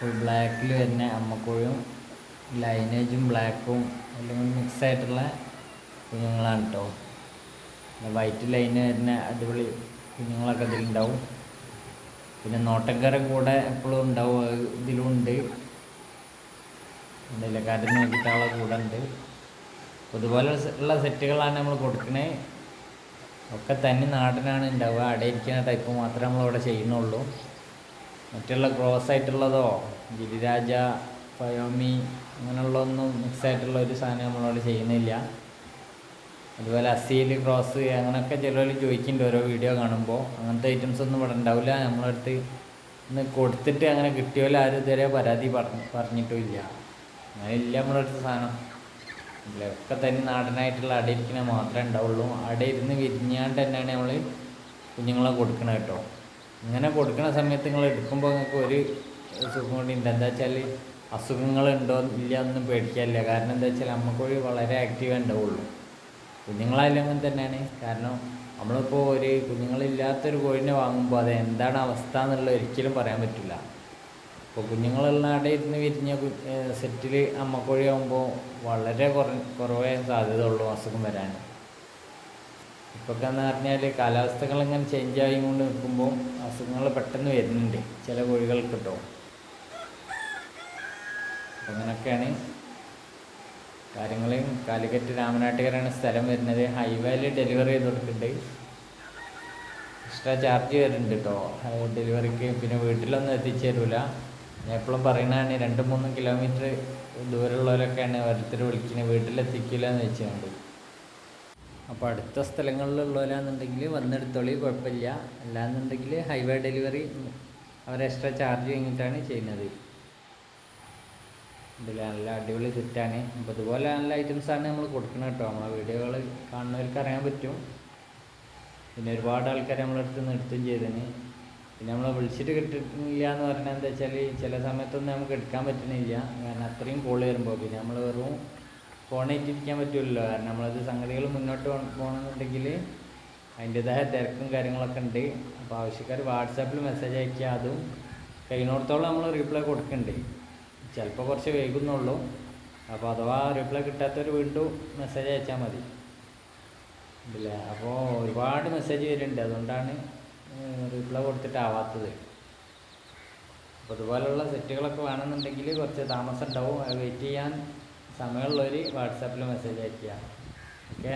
Full ബ്ലാക്കിൽ വരുന്ന അമ്മക്കോഴും ലൈനേജും ബ്ലാക്കും അല്ലെങ്കിൽ മിക്സ് ആയിട്ടുള്ള കുഞ്ഞുങ്ങളാണ് കേട്ടോ പിന്നെ വൈറ്റ് ലൈന് വരുന്ന അടിപൊളി കുഞ്ഞുങ്ങളൊക്കെ ഇതിലുണ്ടാവും. പിന്നെ നോട്ടക്കാരൻ കൂടെ എപ്പോഴും ഉണ്ടാവും അത് ഇതിലും ഉണ്ട്. ഇലക്കാരൻ നോക്കിയിട്ട് ആളെ കൂടെ ഉണ്ട്. ഇതുപോലെ ഉള്ള സെറ്റുകളാണ് നമ്മൾ കൊടുക്കുന്നത് ഒക്കെ തന്നെ നാടനാണ് ഉണ്ടാവുക. അവിടെ ഇരിക്കുന്ന ടൈപ്പ് മാത്രമേ നമ്മളിവിടെ ചെയ്യുന്നുള്ളൂ. മറ്റുള്ള ക്രോസ് ആയിട്ടുള്ളതോ ഗിരിരാജ ഫയോമി അങ്ങനെയുള്ളതൊന്നും മിക്സ് ആയിട്ടുള്ള ഒരു സാധനം നമ്മളവിടെ ചെയ്യുന്നില്ല. അതുപോലെ അസീൽ ക്രോസ് അങ്ങനെയൊക്കെ ചിലർ ചോദിക്കുന്നുണ്ട് ഓരോ വീഡിയോ കാണുമ്പോൾ അങ്ങനത്തെ ഐറ്റംസ് ഒന്നും ഇവിടെ ഉണ്ടാവില്ല. നമ്മളടുത്ത് ഇന്ന് കൊടുത്തിട്ട് അങ്ങനെ കിട്ടിയോല ആരും ഇതുവരെ പരാതി പറഞ്ഞ് പറഞ്ഞിട്ടുമില്ല. അങ്ങനെ ഇല്ല നമ്മളടുത്ത് സാധനം. ഒക്കെ തന്നെ നാടനായിട്ടുള്ള അടയിരിക്കണേ മാത്രമേ ഉണ്ടാവുള്ളൂ. അട ഇരുന്ന് വിരിഞ്ഞാണ്ട് തന്നെയാണ് നമ്മൾ കുഞ്ഞുങ്ങളെ കൊടുക്കണേ കേട്ടോ. ഇങ്ങനെ കൊടുക്കുന്ന സമയത്ത് നിങ്ങൾ എടുക്കുമ്പോൾ നിങ്ങൾക്ക് ഒരു സുഖം കൂടി ഉണ്ട് എന്താ വെച്ചാൽ അസുഖങ്ങളുണ്ടോ ഇല്ല ഒന്നും പേടിക്കാനില്ല. കാരണം എന്താ വെച്ചാൽ നമുക്കൊരു വളരെ ആക്റ്റീവ് ഉണ്ടാവുള്ളൂ. കുഞ്ഞുങ്ങളായാലും അങ്ങനെ തന്നെയാണ്. കാരണം നമ്മളിപ്പോൾ ഒരു കുഞ്ഞുങ്ങളില്ലാത്തൊരു കോഴിനെ വാങ്ങുമ്പോൾ അത് എന്താണ് അവസ്ഥ എന്നുള്ളത് ഒരിക്കലും പറയാൻ പറ്റില്ല. ഇപ്പോൾ കുഞ്ഞുങ്ങളുള്ള അവിടെ ഇരുന്ന് വിരിഞ്ഞ സെറ്റിൽ അമ്മക്കോഴി ആകുമ്പോൾ വളരെ കുറ കുറവേ സാധ്യത ഉള്ളൂ അസുഖം വരാൻ ഇപ്പൊക്കെ എന്ന് പറഞ്ഞാൽ കാലാവസ്ഥകൾ ഇങ്ങനെ ചേഞ്ച് ആയി കൊണ്ട് നിൽക്കുമ്പോൾ അസുഖങ്ങൾ പെട്ടെന്ന് വരുന്നുണ്ട് ചില കോഴികൾക്ക് കേട്ടോ അങ്ങനെയൊക്കെയാണ് കാര്യങ്ങൾ കാലിക്കറ്റ് രാമനാട്ടുകരാണ് സ്ഥലം വരുന്നത്. ഹൈവേയിൽ ഡെലിവറി ചെയ്ത് കൊടുക്കുന്നുണ്ട് എക്സ്ട്രാ ചാർജ് വരുന്നുണ്ട് കേട്ടോ ഡെലിവറിക്ക് പിന്നെ വീട്ടിലൊന്നും എത്തിച്ചു തരൂല. ഞാൻ എപ്പോഴും പറയുന്നതാണ് രണ്ട് മൂന്ന് കിലോമീറ്റർ ദൂരമുള്ളവരൊക്കെയാണ് ഓരോരുത്തർ വിളിക്കുന്നത് വീട്ടിലെത്തിക്കില്ല എന്ന് വെച്ചുകൊണ്ട് അപ്പോൾ അടുത്ത സ്ഥലങ്ങളിലുള്ളവരാണെന്നുണ്ടെങ്കിൽ വന്നെടുത്തോളി കുഴപ്പമില്ല. അല്ലാന്നുണ്ടെങ്കിൽ ഹൈവേ ഡെലിവറി അവർ എക്സ്ട്രാ ചാർജ് കഴിഞ്ഞിട്ടാണ് ചെയ്യുന്നത്. ഇതിൽ നല്ല അടിപൊളി കിട്ടാണ് അപ്പോൾ ഇതുപോലെ നല്ല ഐറ്റംസാണ് നമ്മൾ കൊടുക്കുന്നത് കേട്ടോ. നമ്മളെ വീഡിയോകൾ കാണുന്നവർക്ക് അറിയാൻ പറ്റും. പിന്നെ ഒരുപാട് ആൾക്കാർ നമ്മളെ അടുത്ത് നിർത്തുകയും ചെയ്തതിന് പിന്നെ നമ്മളെ വിളിച്ചിട്ട് കിട്ടിയിട്ടില്ല എന്ന് പറഞ്ഞാൽ എന്താ വെച്ചാൽ ചില സമയത്തൊന്നും നമുക്ക് എടുക്കാൻ പറ്റുന്നില്ല കാരണം അത്രയും കോൾ വരുമ്പോൾ പിന്നെ നമ്മൾ വെറും ഫോണായിട്ടിരിക്കാൻ പറ്റുമല്ലോ കാരണം നമ്മളത് സംഗതികൾ മുന്നോട്ട് പോകണമെന്നുണ്ടെങ്കിൽ അതിന്റെതായ തിരക്കും കാര്യങ്ങളൊക്കെ ഉണ്ട്. അപ്പോൾ ആവശ്യക്കാർ വാട്സാപ്പിൽ മെസ്സേജ് അയക്കുക അതും കഴിയുന്നിടത്തോളം നമ്മൾ റിപ്ലൈ കൊടുക്കുന്നുണ്ട് ചിലപ്പോൾ കുറച്ച് വൈകുന്നുള്ളൂ. അപ്പോൾ അഥവാ റിപ്ലൈ കിട്ടാത്തവർ വീണ്ടും മെസ്സേജ് അയച്ചാൽ മതി. ഇല്ല? അപ്പോൾ ഒരുപാട് മെസ്സേജ് വരുന്നുണ്ട്. അതുകൊണ്ടാണ് റിപ്ലൈ കൊടുത്തിട്ടാവാത്തത്. അപ്പോൾ ഇതുപോലുള്ള സെറ്റുകളൊക്കെ വേണമെന്നുണ്ടെങ്കിൽ കുറച്ച് താമസം ഉണ്ടാവും. വെയിറ്റ് ചെയ്യാൻ സമയമുള്ളവർ വാട്സാപ്പിൽ മെസ്സേജ് അയക്കുക ഓക്കെ